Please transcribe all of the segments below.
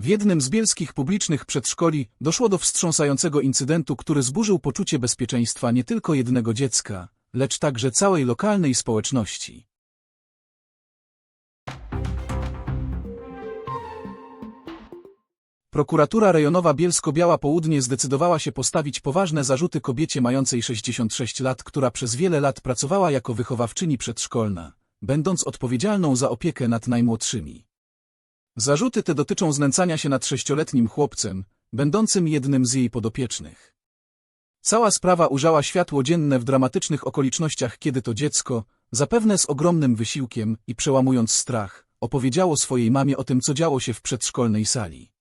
W jednym z bielskich publicznych przedszkoli doszło do wstrząsającego incydentu, który zburzył poczucie bezpieczeństwa nie tylko jednego dziecka, lecz także całej lokalnej społeczności. Prokuratura rejonowa Bielsko-Biała Południe zdecydowała się postawić poważne zarzuty kobiecie mającej 66 lat, która przez wiele lat pracowała jako wychowawczyni przedszkolna, będąc odpowiedzialną za opiekę nad najmłodszymi. Zarzuty te dotyczą znęcania się nad sześcioletnim chłopcem, będącym jednym z jej podopiecznych. Cała sprawa ujrzała światło dzienne w dramatycznych okolicznościach, kiedy to dziecko, zapewne z ogromnym wysiłkiem i przełamując strach, opowiedziało swojej mamie o tym, co działo się w przedszkolnej sali.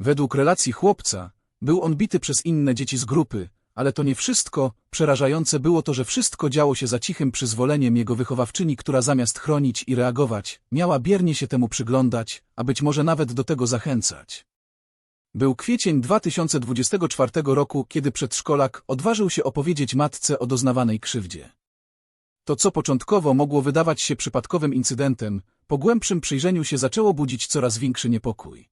Według relacji chłopca, był on bity przez inne dzieci z grupy, ale to nie wszystko, przerażające było to, że wszystko działo się za cichym przyzwoleniem jego wychowawczyni, która zamiast chronić i reagować, miała biernie się temu przyglądać, a być może nawet do tego zachęcać. Był kwiecień 2024 roku, kiedy przedszkolak odważył się opowiedzieć matce o doznawanej krzywdzie. To, co początkowo mogło wydawać się przypadkowym incydentem, po głębszym przyjrzeniu się zaczęło budzić coraz większy niepokój.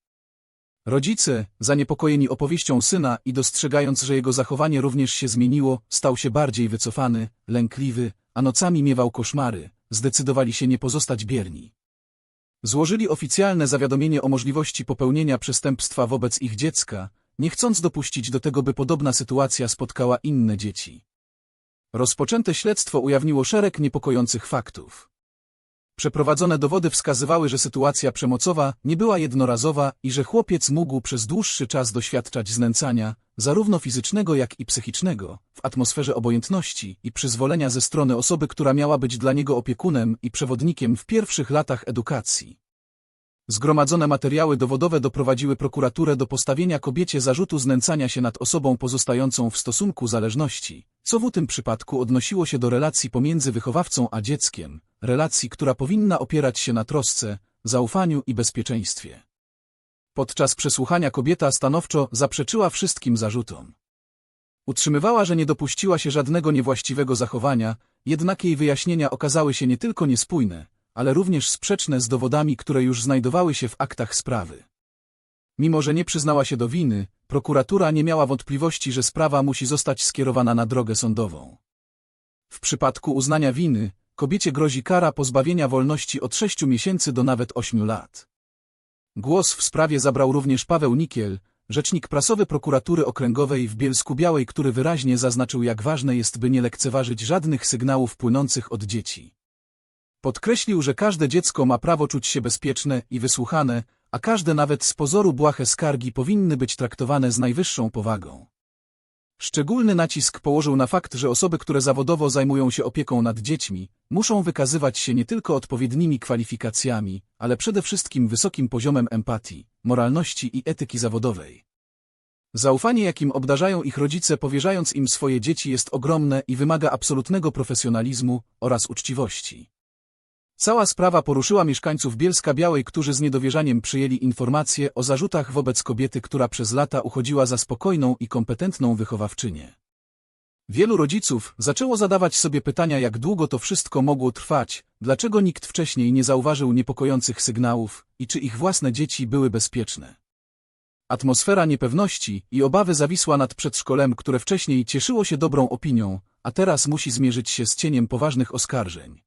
Rodzice, zaniepokojeni opowieścią syna i dostrzegając, że jego zachowanie również się zmieniło, stał się bardziej wycofany, lękliwy, a nocami miewał koszmary, zdecydowali się nie pozostać bierni. Złożyli oficjalne zawiadomienie o możliwości popełnienia przestępstwa wobec ich dziecka, nie chcąc dopuścić do tego, by podobna sytuacja spotkała inne dzieci. Rozpoczęte śledztwo ujawniło szereg niepokojących faktów. Przeprowadzone dowody wskazywały, że sytuacja przemocowa nie była jednorazowa i że chłopiec mógł przez dłuższy czas doświadczać znęcania, zarówno fizycznego jak i psychicznego, w atmosferze obojętności i przyzwolenia ze strony osoby, która miała być dla niego opiekunem i przewodnikiem w pierwszych latach edukacji. Zgromadzone materiały dowodowe doprowadziły prokuraturę do postawienia kobiecie zarzutu znęcania się nad osobą pozostającą w stosunku zależności, co w tym przypadku odnosiło się do relacji pomiędzy wychowawcą a dzieckiem, relacji, która powinna opierać się na trosce, zaufaniu i bezpieczeństwie. Podczas przesłuchania kobieta stanowczo zaprzeczyła wszystkim zarzutom. Utrzymywała, że nie dopuściła się żadnego niewłaściwego zachowania, jednak jej wyjaśnienia okazały się nie tylko niespójne, ale również sprzeczne z dowodami, które już znajdowały się w aktach sprawy. Mimo, że nie przyznała się do winy, prokuratura nie miała wątpliwości, że sprawa musi zostać skierowana na drogę sądową. W przypadku uznania winy, kobiecie grozi kara pozbawienia wolności od 6 miesięcy do nawet 8 lat. Głos w sprawie zabrał również Paweł Nikiel, rzecznik prasowy prokuratury okręgowej w Bielsku Białej, który wyraźnie zaznaczył, jak ważne jest, by nie lekceważyć żadnych sygnałów płynących od dzieci. Podkreślił, że każde dziecko ma prawo czuć się bezpieczne i wysłuchane, a każde nawet z pozoru błahe skargi powinny być traktowane z najwyższą powagą. Szczególny nacisk położył na fakt, że osoby, które zawodowo zajmują się opieką nad dziećmi, muszą wykazywać się nie tylko odpowiednimi kwalifikacjami, ale przede wszystkim wysokim poziomem empatii, moralności i etyki zawodowej. Zaufanie, jakim obdarzają ich rodzice, powierzając im swoje dzieci, jest ogromne i wymaga absolutnego profesjonalizmu oraz uczciwości. Cała sprawa poruszyła mieszkańców Bielska Białej, którzy z niedowierzaniem przyjęli informacje o zarzutach wobec kobiety, która przez lata uchodziła za spokojną i kompetentną wychowawczynię. Wielu rodziców zaczęło zadawać sobie pytania, jak długo to wszystko mogło trwać, dlaczego nikt wcześniej nie zauważył niepokojących sygnałów i czy ich własne dzieci były bezpieczne. Atmosfera niepewności i obawy zawisła nad przedszkolem, które wcześniej cieszyło się dobrą opinią, a teraz musi zmierzyć się z cieniem poważnych oskarżeń.